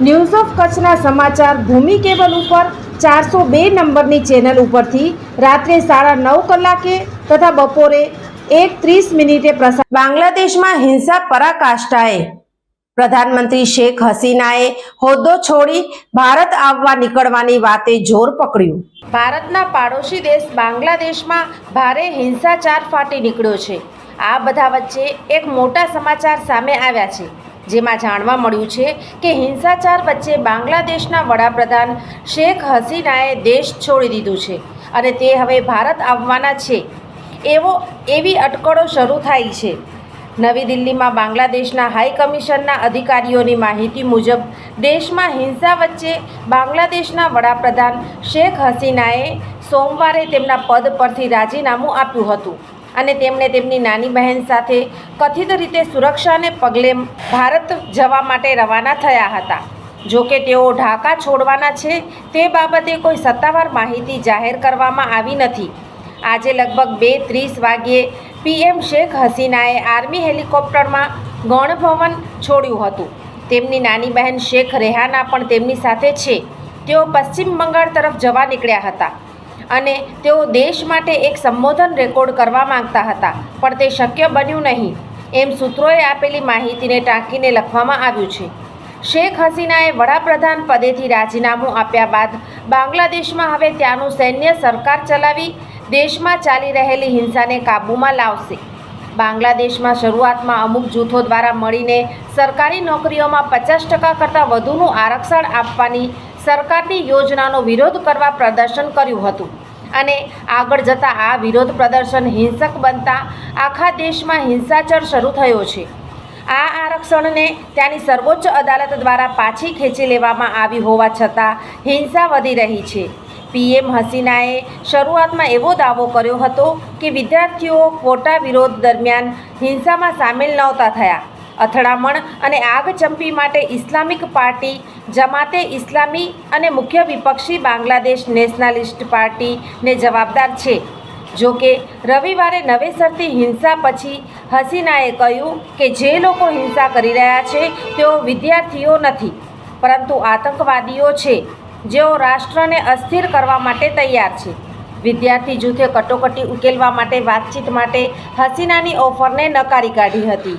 News of કચ્છના સમાચાર ભૂમિ cable ઉપર ચારસો બે નંબરની ચેનલ ઉપરથી રાત્રે સાડા નવ કલાકે તથા બપોરે એક ત્રીસ મિનિટે પ્રસાર બાંગ્લાદેશમાં હિંસા પરાકાષ્ઠાએ પ્રધાનમંત્રી શેખ હસીનાએ હોદ્દો છોડી ભારત આવવા નીકળવાની વાતે જોર પકડ્યું. ભારતના પાડોશી દેશ બાંગ્લાદેશમાં ભારે હિંસાચાર ફાટી નીકળ્યો છે. આ બધા વચ્ચે એક મોટા સમાચાર સામે આવ્યા છે. જેમાં જાણવા મળ્યું છે કે હિંસાચાર વચ્ચે બાંગ્લાદેશના વડાપ્રધાન શેખ હસીનાએ દેશ છોડી દીધું છે અને તે હવે ભારત આવવાના છે. એવો, એવી અટકળો શરૂ થાય છે. નવી દિલ્હીમાં બાંગ્લાદેશના હાઈ કમિશનના અધિકારીઓની માહિતી મુજબ, દેશમાં હિંસા વચ્ચે બાંગ્લાદેશના વડાપ્રધાન શેખ હસીનાએ સોમવારે તેમના પદ પરથી રાજીનામું આપ્યું હતું. અને તેમણે તેમની નાની બહેન સાથે કથિત રીતે સુરક્ષાને પગલે ભારત જવા માટે રવાના થયા હતા. જો કે તેઓ ઢાકા છોડવાના છે, તે બાબતે કોઈ સત્તાવાર માહિતી જાહેર કરવામાં આવી નથી. આજે લગભગ બે ત્રીસ વાગ્યે પીએમ શેખ હસીનાએ આર્મી હેલિકોપ્ટરમાં ગણભવન છોડ્યું હતું. તેમની નાની બહેન શેખ રેહાના પણ તેમની સાથે છે. તેઓ પશ્ચિમ બંગાળ તરફ જવા નીકળ્યા હતા. અને તેઓ દેશ માટે એક સંબોધન રેકોર્ડ કરવા માંગતા હતા. પણ તે શક્ય બન્યું નહીં. એમ સૂત્રોએ આપેલી માહિતીને ટાંકીને લખવામાં આવ્યું છે. શેખ હસીનાએ વડાપ્રધાન પદેથી રાજીનામું આપ્યા બાદ બાંગ્લાદેશમાં હવે ત્યાંનું સૈન્ય સરકાર ચલાવી દેશમાં ચાલી રહેલી હિંસાને કાબૂમાં લાવશે. બાંગ્લાદેશમાં શરૂઆતમાં અમુક જૂથો દ્વારા મળીને સરકારી નોકરીઓમાં પચાસ ટકા કરતાં વધુનું આરક્ષણ આપવાની સરકારની યોજનાનો વિરોધ કરવા પ્રદર્શન કર્યું હતું. અને આગળ જતાં આ વિરોધ પ્રદર્શન હિંસક બનતા આખા દેશમાં હિંસાચાર શરૂ થયો છે. આ આરક્ષણને ત્યાંની સર્વોચ્ચ અદાલત દ્વારા પાછી ખેંચી લેવામાં આવી હોવા છતાં હિંસા વધી રહી છે. પીએમ હસીનાએ શરૂઆતમાં એવો દાવો કર્યો હતો કે વિદ્યાર્થીઓ ક્વોટા વિરોધ દરમિયાન હિંસામાં સામેલ નહોતા થયા. અથડામણ અને આગચંપી માટે ઇસ્લામિક પાર્ટી, જમાતે ઇસ્લામી અને મુખ્ય વિપક્ષી બાંગ્લાદેશ નેશનાલિસ્ટ પાર્ટીને જવાબદાર છે. જો કે રવિવારે નવેસરથી હિંસા પછી હસીનાએ કહ્યું કે જે લોકો હિંસા કરી રહ્યા છે, તેઓ વિદ્યાર્થીઓ નથી, પરંતુ આતંકવાદીઓ છે. જેઓ રાષ્ટ્રને અસ્થિર કરવા માટે તૈયાર છે. વિદ્યાર્થી જૂથે કટોકટી ઉકેલવા માટે વાતચીત માટે હસીનાની ઓફરને નકારી કાઢી હતી.